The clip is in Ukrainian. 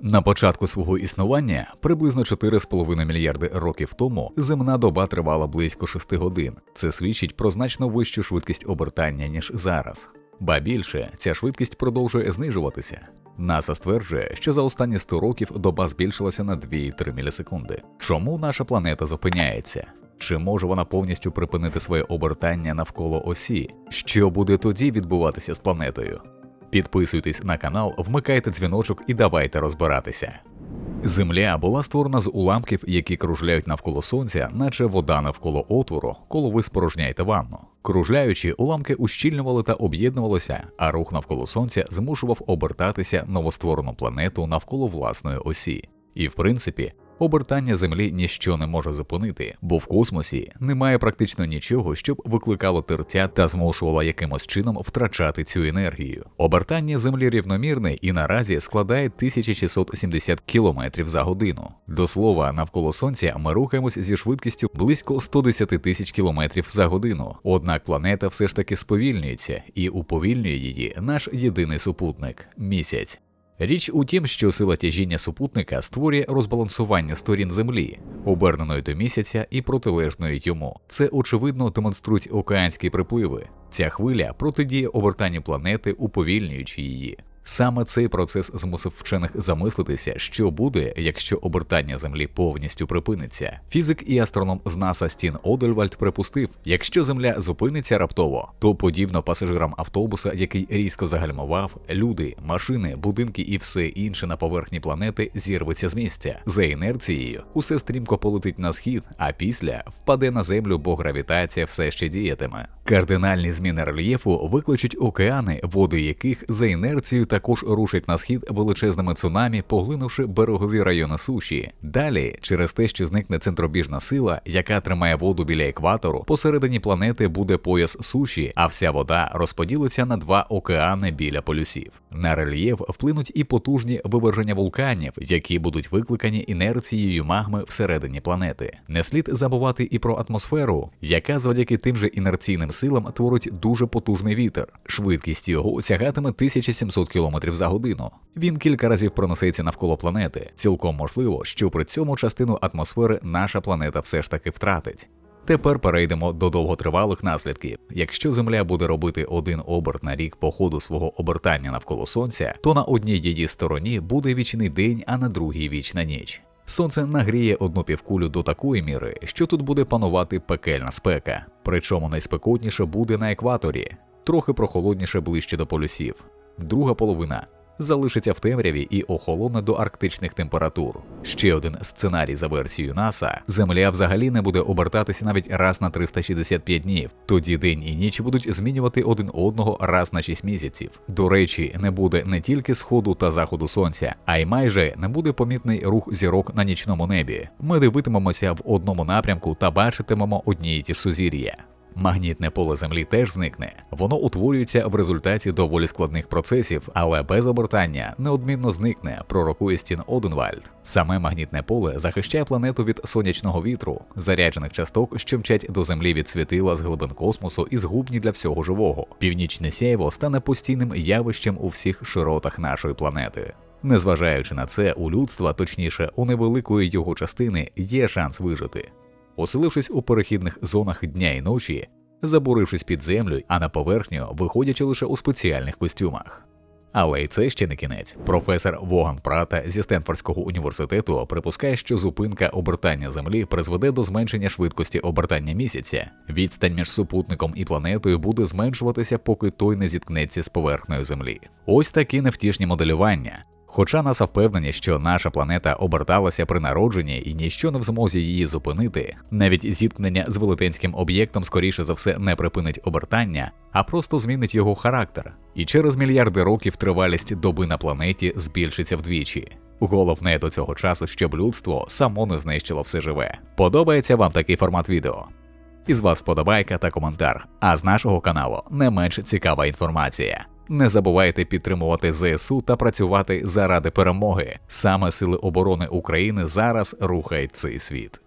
На початку свого існування, приблизно 4,5 мільярди років тому, земна доба тривала близько 6 годин. Це свідчить про значно вищу швидкість обертання, ніж зараз. Ба більше, ця швидкість продовжує знижуватися. НАСА стверджує, що за останні 100 років доба збільшилася на 2,3 мілісекунди. Чому наша планета зупиняється? Чи може вона повністю припинити своє обертання навколо осі? Що буде тоді відбуватися з планетою? Підписуйтесь на канал, вмикайте дзвіночок і давайте розбиратися. Земля була створена з уламків, які кружляють навколо сонця, наче вода навколо отвору, коли ви спорожняєте ванну. Кружляючи, уламки ущільнювали та об'єднувалися, а рух навколо сонця змушував обертатися новостворену планету навколо власної осі. І в принципі, Обертання Землі ніщо не може зупинити, бо в космосі немає практично нічого, щоб викликало тертя та змушувало якимось чином втрачати цю енергію. Обертання Землі рівномірне і наразі складає 1670 км за годину. До слова, навколо сонця ми рухаємось зі швидкістю близько 110 тисяч км за годину. Однак планета все ж таки сповільнюється і уповільнює її наш єдиний супутник місяць. Річ у тім, що сила тяжіння супутника створює розбалансування сторін Землі, оберненої до місяця і протилежної йому. Це очевидно демонструють океанські припливи. Ця хвиля протидіє обертанню планети, уповільнюючи її. Саме цей процес змусив вчених замислитися, що буде, якщо обертання Землі повністю припиниться. Фізик і астроном з НАСА Стін Одельвальд припустив, якщо Земля зупиниться раптово, то подібно пасажирам автобуса, який різко загальмував, люди, машини, будинки і все інше на поверхні планети зірветься з місця. За інерцією усе стрімко полетить на схід, а після впаде на землю, бо гравітація все ще діятиме. Кардинальні зміни рельєфу викличуть океани, води яких за інерцією також рушать на схід величезними цунамі, поглинувши берегові райони суші. Далі, через те, що зникне центробіжна сила, яка тримає воду біля екватору, посередині планети буде пояс суші, а вся вода розподілиться на два океани біля полюсів. На рельєф вплинуть і потужні виверження вулканів, які будуть викликані інерцією магми всередині планети. Не слід забувати і про атмосферу, яка завдяки тим же інерційним силам творить дуже потужний вітер. Швидкість його сягатиме 1700 км за годину. Він кілька разів проноситься навколо планети. Цілком можливо, що при цьому частину атмосфери наша планета все ж таки втратить. Тепер перейдемо до довготривалих наслідків. Якщо Земля буде робити один оберт на рік по ходу свого обертання навколо сонця, то на одній її стороні буде вічний день, а на другій вічна ніч. Сонце нагріє одну півкулю до такої міри, що тут буде панувати пекельна спека. Причому найспекотніше буде на екваторі, трохи прохолодніше ближче до полюсів. Друга половина залишиться в темряві і охолоне до арктичних температур. Ще один сценарій за версією НАСА: Земля взагалі не буде обертатися навіть раз на 365 днів. Тоді день і ніч будуть змінювати один одного раз на 6 місяців. До речі, не буде не тільки сходу та заходу сонця, а й майже не буде помітний рух зірок на нічному небі. Ми дивитимемося в одному напрямку та бачитимемо одні й ті ж сузір'я. Магнітне поле Землі теж зникне. Воно утворюється в результаті доволі складних процесів, але без обертання неодмінно зникне, пророкує Стін Оденвальд. Саме магнітне поле захищає планету від сонячного вітру, заряджених часток, що мчать до землі від світила з глибин космосу і згубні для всього живого. Північне сяйво стане постійним явищем у всіх широтах нашої планети. Незважаючи на це, у людства, точніше, у невеликої його частини, є шанс вижити оселившись у перехідних зонах дня і ночі, забурившись під землю, а на поверхню виходячи лише у спеціальних костюмах. Але й це ще не кінець. Професор Воган Прата зі Стенфордського університету припускає, що зупинка обертання Землі призведе до зменшення швидкості обертання місяця. Відстань між супутником і планетою буде зменшуватися, поки той не зіткнеться з поверхнею Землі. Ось такі невтішні моделювання. Хоча НАСА впевнені, що наша планета оберталася при народженні і ніщо не в змозі її зупинити, навіть зіткнення з велетенським об'єктом, скоріше за все, не припинить обертання, а просто змінить його характер. І через мільярди років тривалість доби на планеті збільшиться вдвічі. Головне до цього часу, щоб людство само не знищило все живе. Подобається вам такий формат відео? Із вас вподобайка та коментар. А з нашого каналу не менш цікава інформація. Не забувайте підтримувати ЗСУ та працювати заради перемоги. Саме сили оборони України зараз рухають цей світ.